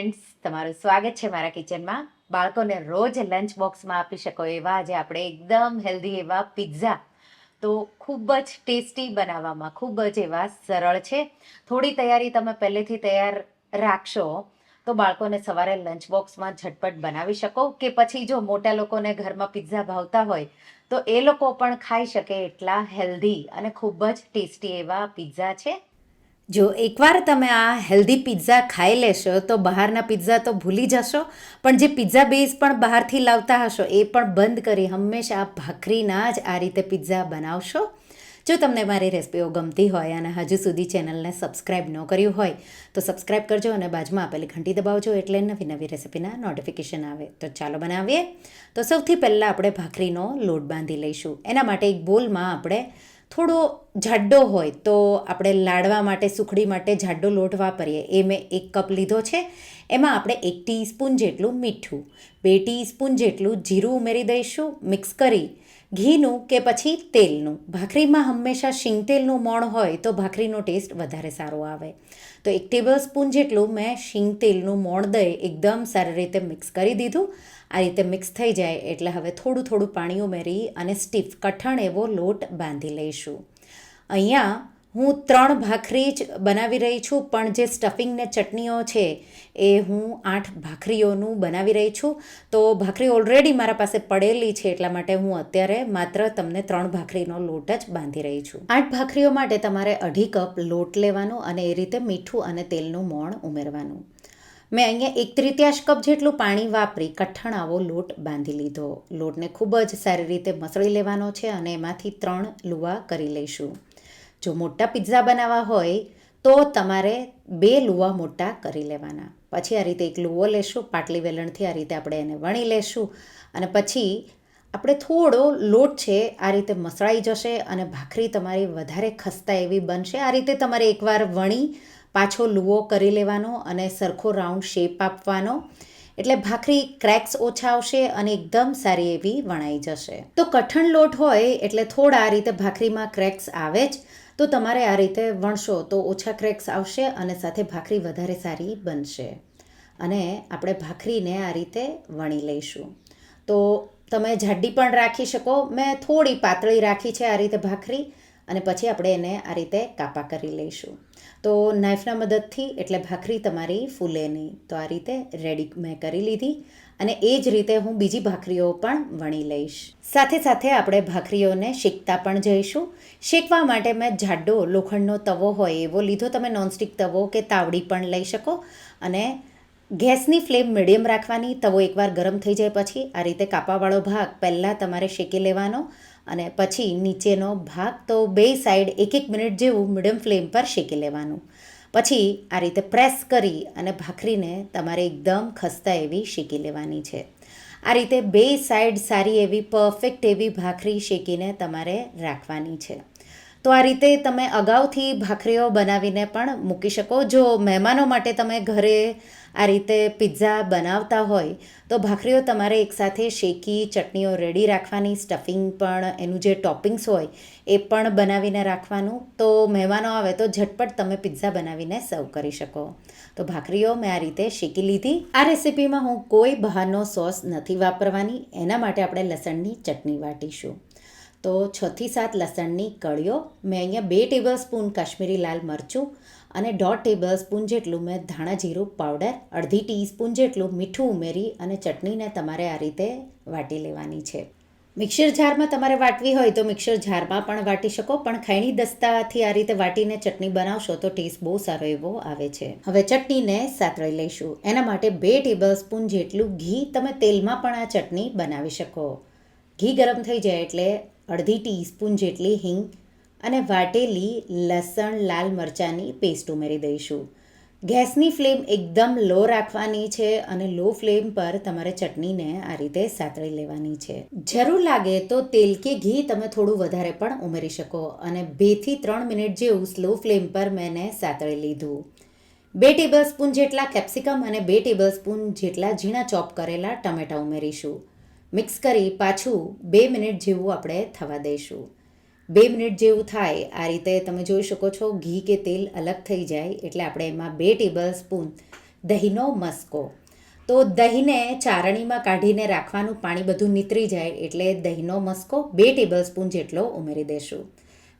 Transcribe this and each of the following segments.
Friends, તમારું સ્વાગત છે મારા કિચનમાં. બાળકોને રોજ લંચ બોક્સમાં આપી શકો એવા આજે આપણે એકદમ હેલ્ધી એવા પિઝા. તો ખૂબ જ ટેસ્ટી બનાવવામાં, ખૂબ જ એવા સરળ છે. થોડી તૈયારી તમે પહેલેથી તૈયાર રાખશો, તો બાળકોને સવારે લંચ બોક્સમાં ઝટપટ બનાવી શકો કે પછી જો મોટા લોકોને ઘરમાં પિઝા ભાવતા હોય, તો એ લોકો પણ ખાઈ શકે એટલા હેલ્ધી અને ખૂબ જ ટેસ્ટી એવા પિઝા છે. જો એકવાર તમે આ હેલ્ધી પિઝા ખાઈ લેશો, તો બહારના પિઝા તો ભૂલી જશો, પણ જે પિઝા બેઝ પણ બહારથી લાવતા હશો, એ પણ બંધ કરી હંમેશા ભાખરીના જ આ રીતે પિઝા બનાવશો. જો તમને મારી રેસિપીઓ ગમતી હોય અને હજુ સુધી ચેનલને સબસ્ક્રાઈબ ન કર્યું હોય, તો સબસ્ક્રાઈબ કરજો અને બાજુમાં આપેલી ઘંટી દબાવજો એટલે નવી નવી રેસિપીના નોટિફિકેશન આવે. તો ચાલો બનાવીએ. તો સૌથી પહેલાં આપણે ભાખરીનો લોટ બાંધી લઈશું. એના માટે એક બોલમાં આપણે થોડો જાડો હોય તો આપણે લાડવા માટે, સુખડી માટે જાડો લોટ વાપરીએ. એ મેં એક કપ લીધો છે. એમાં આપણે એક ટીસ્પૂન જેટલું મીઠું, બે ટીસ્પૂન જેટલું જીરું ઉમેરી દઈશું, મિક્સ કરી ઘીનું કે પછી તેલનું? ભાખરીમાં હંમેશા શીંગ તેલનું મોણ હોય તો ભાખરીનો ટેસ્ટ વધારે સારો આવે. તો એક ટેબલ સ્પૂન જેટલું મેં શીંગ તેલનું મોણ દઈ એકદમ સારી રીતે મિક્સ કરી દીધું. આ રીતે મિક્સ થઈ જાય એટલે હવે થોડું થોડું પાણી ઉમેરી અને સ્ટીફ કઠણ એવો લોટ બાંધી લઈશું. અહીંયા હું ત્રણ ભાખરી જ બનાવી રહી છું, પણ જે સ્ટફિંગ ને ચટણીઓ છે, એ હું આઠ ભાખરીઓનું બનાવી રહી છું. તો ભાખરી ઓલરેડી મારા પાસે પડેલી છે, એટલા માટે હું અત્યારે માત્ર તમને ત્રણ ભાખરીનો લોટ જ બાંધી રહી છું. આઠ ભાખરીઓ માટે તમારે અઢી કપ લોટ લેવાનો અને એ રીતે મીઠું અને તેલનું મોણ ઉમેરવાનું. મેં અહીંયા એક તૃતીયાશ કપ જેટલું પાણી વાપરી કઠણ આવો લોટ બાંધી લીધો. લોટને ખૂબ જ સારી રીતે મસળી લેવાનો છે અને એમાંથી ત્રણ લુવા કરી લઈશું. જો મોટા પિઝા બનાવવા હોય, તો તમારે બે લુવા મોટા કરી લેવાના. પછી આ રીતે એક લુવો લેશું, પાટલી વેલણથી આ રીતે આપણે એને વણી લેશું. અને પછી આપણે થોડો લોટ છે, આ રીતે મસળાઈ જશે અને ભાખરી તમારી વધારે ખસ્તા એવી બનશે. આ રીતે તમારે એકવાર વણી, પાછો લુવો કરી લેવાનો અને સરખો રાઉન્ડ શેપ આપવાનો. એટલે ભાખરી ક્રેક્સ ઓછા આવશે અને એકદમ સારી એવી વણાઈ જશે. તો કઠણ લોટ હોય, એટલે થોડા આ રીતે ભાખરીમાં ક્રેક્સ આવે જ. તો તમારે આ રીતે વણશો તો ઓછા ક્રેક્સ આવશે અને સાથે ભાખરી વધારે સારી બનશે. અને આપણે ભાખરીને આ રીતે વણી લઈશું. તો તમે જાડી પણ રાખી શકો. મેં થોડી પાતળી રાખી છે આ રીતે ભાખરી. અને પછી આપણે એને આ રીતે કાપા કરી લઈશું. તો નાઇફના મદદથી એટલે ભાખરી તમારી ફૂલે નહીં. તો આ રીતે રેડી મેં કરી લીધી અને એ જ રીતે હું બીજી ભાખરીઓ પણ વણી લઈશ. સાથે સાથે આપણે ભાખરીઓને શેકતા પણ જઈશું. શેકવા માટે મેં જાડો લોખંડનો તવો હોય એવો લીધો. તમે નોનસ્ટિક તવો કે તાવડી પણ લઈ શકો. અને ગેસની ફ્લેમ મીડિયમ રાખવાની. તવો એકવાર ગરમ થઈ જાય પછી આ રીતે કાપાવાળો ભાગ પહેલાં તમારે શેકી લેવાનો. અને પછી નીચેનો ભાગ તો બે સાઈડ એક એક મિનિટ જેવું મીડિયમ ફ્લેમ પર શેકી લેવાનું. પછી આ રીતે પ્રેસ કરી અને ભાખરીને તમારે એકદમ ખસ્તા એવી શેકી લેવાની છે. આ રીતે બે સાઈડ સારી એવી પરફેક્ટ એવી ભાખરી શેકીને તમારે રાખવાની છે. તો આ રીતે તમે અગાઉથી ભાખરીઓ બનાવીને પણ મૂકી શકો. જો મહેમાનો માટે તમે ઘરે આ રીતે પિઝા બનાવતા હોય, તો ભાખરીઓ તમારે એકસાથે શેકી, ચટણીઓ રેડી રાખવાની, સ્ટફિંગ પણ, એનું જે ટોપિંગ્સ હોય, એ પણ બનાવીને રાખવાનું. તો મહેમાનો આવે તો ઝટપટ તમે પિઝા બનાવીને સર્વ કરી શકો. તો ભાખરીઓ મેં આ રીતે શેકી લીધી. આ રેસિપીમાં હું કોઈ બહારનો સોસ નથી વાપરવાની. એના માટે આપણે લસણની ચટણી વાટીશું. તો છથી સાત લસણની કળીઓ મેં અહીંયા બે ટેબલ સ્પૂન કાશ્મીરી લાલ મરચું અને દોઢ ટેબલ સ્પૂન જેટલું મેં ધાણા જીરું પાવડર અડધી ટીસ્પૂન જેટલું મીઠું ઉમેરી અને ચટણીને તમારે આ રીતે વાટી લેવાની છે. મિક્સર જારમાં તમારે વાટવી હોય તો મિક્સર જારમાં પણ વાટી શકો, પણ ખૈણી દસ્તાથી આ રીતે વાટીને ચટણી બનાવશો તો ટેસ્ટ બહુ સારો એવો આવે છે. હવે ચટણીને સાતળી લઈશું. એના માટે બે ટેબલ સ્પૂન જેટલું ઘી તમે તેલમાં પણ આ ચટણી બનાવી શકો. ઘી ગરમ થઈ જાય એટલે અડધી ટીસ્પૂન જેટલી હિંગ અને વાટેલી લસણ, લાલ મરચાંની પેસ્ટ ઉમેરી દઈશું. ગેસની ફ્લેમ એકદમ લો રાખવાની છે અને લો ફ્લેમ પર તમારે ચટણીને આ રીતે સાતળી લેવાની છે. જરૂર લાગે તો તેલ કે ઘી તમે થોડું વધારે પણ ઉમેરી શકો અને બેથી ત્રણ મિનિટ જેવું સ્લો ફ્લેમ પર મેં સાતળી લીધું. બે ટેબલ સ્પૂન જેટલા કેપ્સિકમ અને બે ટેબલ સ્પૂન જેટલા ઝીણા ચોપ કરેલા ટમેટાં ઉમેરીશું. મિક્સ કરી પાછું બે મિનિટ જેવું આપણે થવા દઈશું. બે મિનિટ જેવું થાય, આ રીતે તમે જોઈ શકો છો ઘી કે તેલ અલગ થઈ જાય, એટલે આપણે એમાં બે ટેબલ સ્પૂન દહીંનો મસ્કો. તો દહીંને ચારણીમાં કાઢીને રાખવાનું પાણી બધું નીતરી જાય, એટલે દહીંનો મસ્કો બે ટેબલ સ્પૂન જેટલો ઉમેરી દેશું.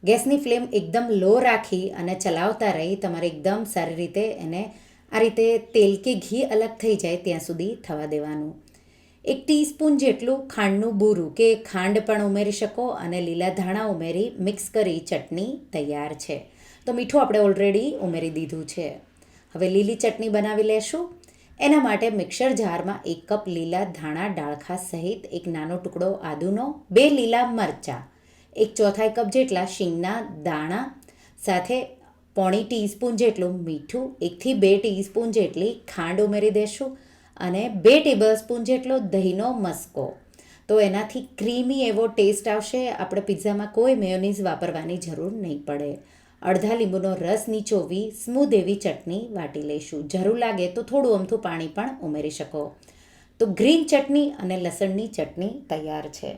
ગેસની ફ્લેમ એકદમ લો રાખી અને ચલાવતા રહી, તમારે એકદમ સારી રીતે એને આ રીતે તેલ કે ઘી અલગ થઈ જાય ત્યાં સુધી થવા દેવાનું. એક ટીસ્પૂન જેટલું ખાંડનું બૂરું કે ખાંડ પણ ઉમેરી શકો અને લીલા ધાણા ઉમેરી મિક્સ કરી ચટણી તૈયાર છે. તો મીઠું આપણે ઓલરેડી ઉમેરી દીધું છે. હવે લીલી ચટણી બનાવી લેશું. એના માટે મિક્સર જારમાં એક કપ લીલા ધાણા ડાળખા સહિત એક નાનો ટુકડો આદુનો, બે લીલા મરચાં, એક ચોથાઈ કપ જેટલા શીંગના દાણા, સાથે પોણી ટીસ્પૂન જેટલું મીઠું, એકથી બે ટીસ્પૂન જેટલી ખાંડ ઉમેરી દેશું. અને બે ટેબલ સ્પૂન જેટલો દહીંનો મસ્કો. તો એનાથી ક્રીમી એવો ટેસ્ટ આવશે, આપણે પિઝામાં કોઈ મેયોનીઝ વાપરવાની જરૂર નહીં પડે. અડધા લીંબુનો રસ નીચોવી સ્મૂધ એવી ચટણી વાટી લઈશું. જરૂર લાગે તો થોડું અમથું પાણી પણ ઉમેરી શકો. તો ગ્રીન ચટણી અને લસણની ચટણી તૈયાર છે.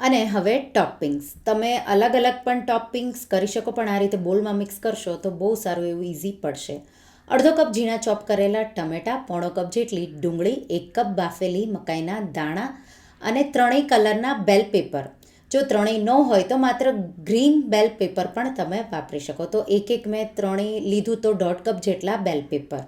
અને હવે ટોપિંગ્સ. તમે અલગ અલગ પણ ટોપિંગ્સ કરી શકો, પણ આ રીતે બોલમાં મિક્સ કરશો તો બહુ સારું એવું ઇઝી પડશે. અડધો કપ ઝીણા ચોપ કરેલા ટમેટાં, પોણો કપ જેટલી ડુંગળી, એક કપ બાફેલી મકાઈના દાણા અને ત્રણેય કલરના બેલ પેપર. જો ત્રણેય ન હોય તો માત્ર ગ્રીન બેલ પેપર પણ તમે વાપરી શકો. તો એક એક મેં ત્રણેય લીધું તો દોઢ કપ જેટલા બેલ પેપર.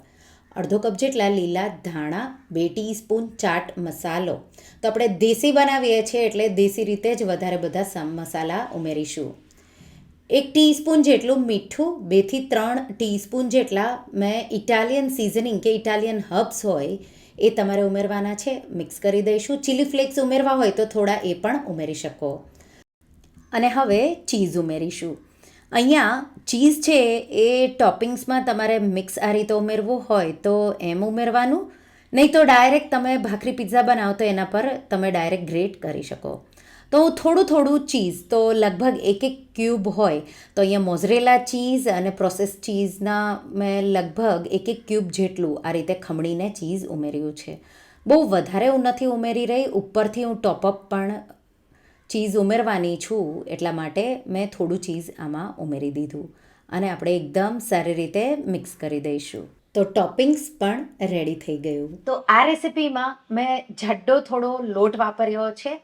અડધો કપ જેટલા લીલા ધાણા, બે ટીસ્પૂન ચાટ મસાલો. તો આપણે દેશી બનાવીએ છીએ એટલે દેશી રીતે જ વધારે બધા મસાલા ઉમેરીશું. એક ટીસ્પૂન જેટલું મીઠું, બેથી ત્રણ ટીસ્પૂન જેટલા મેં ઇટાલિયન સિઝનિંગ કે ઇટાલિયન હર્બ્સ હોય, એ તમારે ઉમેરવાના છે. મિક્સ કરી દઈશું. ચીલી ફ્લેક્સ ઉમેરવા હોય તો થોડા એ પણ ઉમેરી શકો. અને હવે ચીઝ ઉમેરીશું. અહીંયા ચીઝ છે એ ટોપિંગ્સમાં તમારે મિક્સ આ રીતે ઉમેરવું હોય તો એમ ઉમેરવાનું. નહીં તો ડાયરેક્ટ તમે ભાખરી પિઝા બનાવો તો એના પર તમે ડાયરેક્ટ ગ્રેટ કરી શકો. તો થોડું થોડું ચીઝ, તો લગભગ એક એક ક્યુબ હોય, તો અહીંયા મોઝરેલા ચીઝ અને પ્રોસેસ ચીઝના મેં લગભગ એક એક ક્યુબ જેટલું આ રીતે ખમણીને ચીઝ ઉમેર્યું છે. બહુ વધારે હું નથી ઉમેરી રહી, ઉપરથી હું ટોપઅપ પણ ચીઝ ઉમેરવાની છું, એટલા માટે મેં થોડું ચીઝ આમાં ઉમેરી દીધું. અને આપણે એકદમ સારી રીતે મિક્સ કરી દઈશું. તો ટોપિંગ્સ પણ રેડી થઈ ગયું. તો આ રેસિપીમાં મેં જાડો થોડો લોટ વાપર્યો છે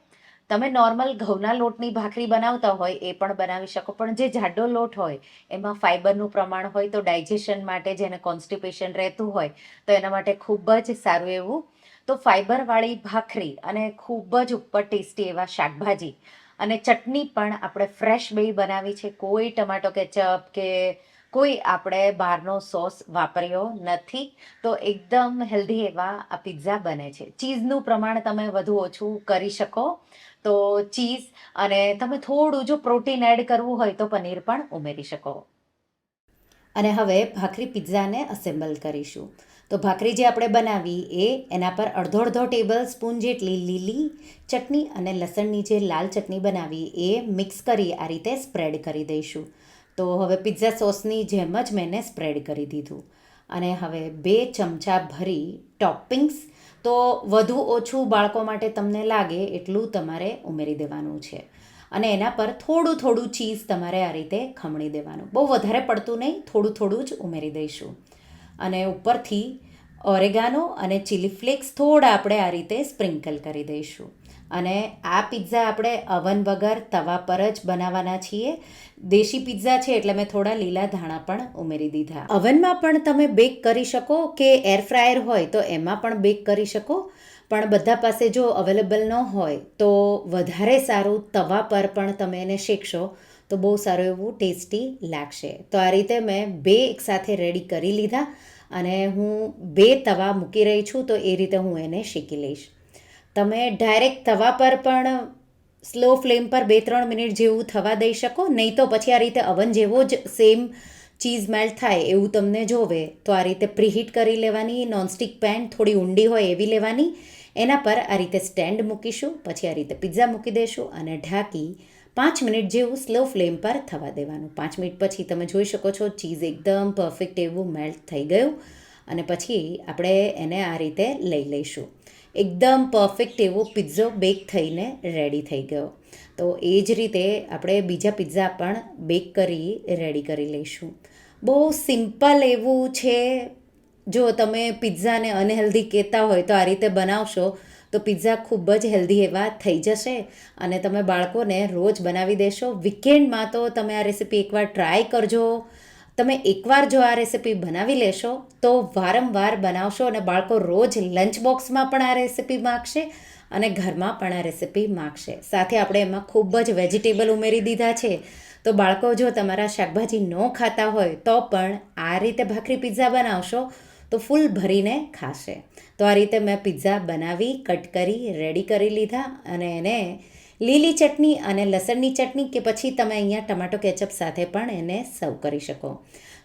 તમે નોર્મલ ઘઉંના લોટની ભાખરી બનાવતા હોય એ પણ બનાવી શકો, પણ જે જાડો લોટ હોય, એમાં ફાઇબરનું પ્રમાણ હોય તો ડાયજેશન માટે જેને કોન્સ્ટિપેશન રહેતું હોય, તો એના માટે ખૂબ જ સારું એવું. તો ફાઇબરવાળી ભાખરી અને ખૂબ જ ઉપર ટેસ્ટી એવા શાકભાજી અને ચટણી પણ આપણે ફ્રેશ બે બનાવી છે. કોઈ ટમાટો, કેચઅપ કે કોઈ આપણે બહારનો સોસ વાપર્યો નથી, તો એકદમ હેલ્ધી એવા આ પિઝા બને છે. ચીઝનું પ્રમાણ તમે વધુ ઓછું કરી શકો. તો ચીઝ અને તમે થોડું જો પ્રોટીન એડ કરવું હોય તો પનીર પણ ઉમેરી શકો. અને હવે ભાખરી પિઝાને અસેમ્બલ કરીશું. તો ભાખરી જે આપણે બનાવી એ, એના પર અડધો અડધો ટેબલ સ્પૂન જેટલી લીલી ચટણી અને લસણની જે લાલ ચટણી બનાવી એ મિક્સ કરી આ રીતે સ્પ્રેડ કરી દઈશું. તો હવે પિઝા સોસની જેમ જ મેં સ્પ્રેડ કરી દીધું. અને હવે બે ચમચા ભરી ટોપિંગ્સ તો વધુ ઓછું બાળકો માટે તમને લાગે એટલું તમારે ઉમેરી દેવાનું છે. અને એના પર થોડું થોડું ચીઝ તમારે આ રીતે ખમણી દેવાનું. બહુ વધારે પડતું નહીં, થોડું થોડું જ ઉમેરી દઈશું. અને ઉપરથી ઓરેગાનો અને ચીલી ફ્લેક્સ થોડા આપણે આ રીતે સ્પ્રિંકલ કરી દઈશું. અને આ પિઝા આપણે અવન વગર તવા પર જ બનાવવાના છીએ. દેશી પિઝા છે એટલે મેં થોડા લીલા ધાણા પણ ઉમેરી દીધા. અવનમાં પણ તમે બેક કરી શકો કે એર ફ્રાયર હોય તો એમાં પણ બેક કરી શકો. પણ બધા પાસે જો અવેલેબલ ન હોય તો વધારે સારું તવા પર પણ તમે એને શેકશો તો બહુ સારું એવું ટેસ્ટી લાગશે. તો આ રીતે મેં બે એકસાથે રેડી કરી લીધા અને હું બે તવા મૂકી રહી છું તો એ રીતે હું એને શેકી લઈશ. તમે ડાયરેક્ટ તવા પર પણ સ્લો ફ્લેમ પર બે ત્રણ મિનિટ જેવું થવા દઈ શકો, નહીં તો પછી આ રીતે અવન જેવો જ સેમ ચીઝ મેલ્ટ થાય એવું તમને જોવે. તો આ રીતે પ્રીહીટ કરી લેવાની નોનસ્ટિક પેન થોડી ઊંડી હોય એવી લેવાની. એના પર આ રીતે સ્ટેન્ડ મૂકીશું, પછી આ રીતે પિઝા મૂકી દઈશું અને ઢાંકી પાંચ મિનિટ જેવું સ્લો ફ્લેમ પર થવા દેવાનું. પાંચ મિનિટ પછી તમે જોઈ શકો છો ચીઝ એકદમ પરફેક્ટ એવું મેલ્ટ થઈ ગયું. અને પછી આપણે એને આ રીતે લઈ લઈશું. એકદમ પરફેક્ટ એવો પિઝ્ઝો બેક થઈને રેડી થઈ ગયો. તો એ જ રીતે આપણે બીજા પિઝા પણ બેક કરી રેડી કરી લઈશું. બહુ સિમ્પલ એવું છે. જો તમે પિઝાને અનહેલ્ધી કહેતા હોય તો આ રીતે બનાવશો તો પિઝા ખૂબ જ હેલ્ધી એવા થઈ જશે અને તમે બાળકોને રોજ બનાવી દેશો. વીકેન્ડમાં તો તમે આ રેસીપી એકવાર ટ્રાય કરજો. તમે એકવાર જો આ રેસીપી બનાવી લેશો, તો વારંવાર બનાવશો અને બાળકો રોજ લંચ બોક્સમાં પણ આ રેસીપી માગશે અને ઘરમાં પણ આ રેસીપી માગશે. સાથે આપણે એમાં ખૂબ જ વેજીટેબલ ઉમેરી દીધા છે. તો બાળકો, જો તમારા શાકભાજી ન ખાતા હોય, તો પણ આ રીતે ભાખરી પિઝા બનાવશો, તો ફૂલ ભરીને ખાશે. તો આ રીતે મેં પિઝા બનાવી કટ કરી રેડી કરી લીધા અને એને લીલી ચટણી અને લસણની ચટણી કે પછી તમે અહીંયા ટમાટો કેચઅપ સાથે પણ એને સર્વ કરી શકો.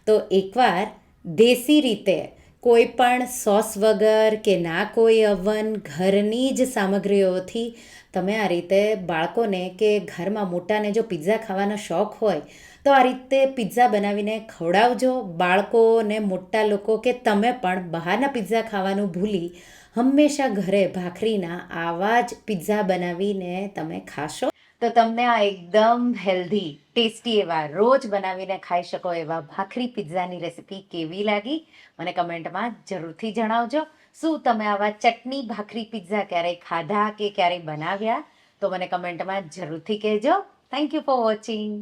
તો એકવાર દેશી રીતે કોઈ પણ સોસ વગર કે ના કોઈ અવન ઘરની જ સામગ્રીઓથી તમે આ રીતે બાળકોને કે ઘરમાં મોટાને જો પિઝા ખાવાનો શોખ હોય, તો આ રીતે પિઝા બનાવીને ખવડાવજો. બાળકોને, મોટા લોકો કે તમે પણ બહારના પિઝા ખાવાનું ભૂલી હંમેશા ઘરે ભાખરીના આવા જ પિઝા બનાવીને તમે ખાશો? તો તમને આ એકદમ હેલ્ધી, ટેસ્ટી એવા રોજ બનાવીને ખાઈ શકો એવા ભાખરી પિઝાની રેસીપી કેવી લાગી? મને કમેન્ટમાં જરૂરથી જણાવજો. શું તમે આવા ચટણી ભાખરી પિઝા ક્યારેય ખાધા કે ક્યારેય બનાવ્યા? તો મને કમેન્ટમાં જરૂરથી કહેજો. Thank you for watching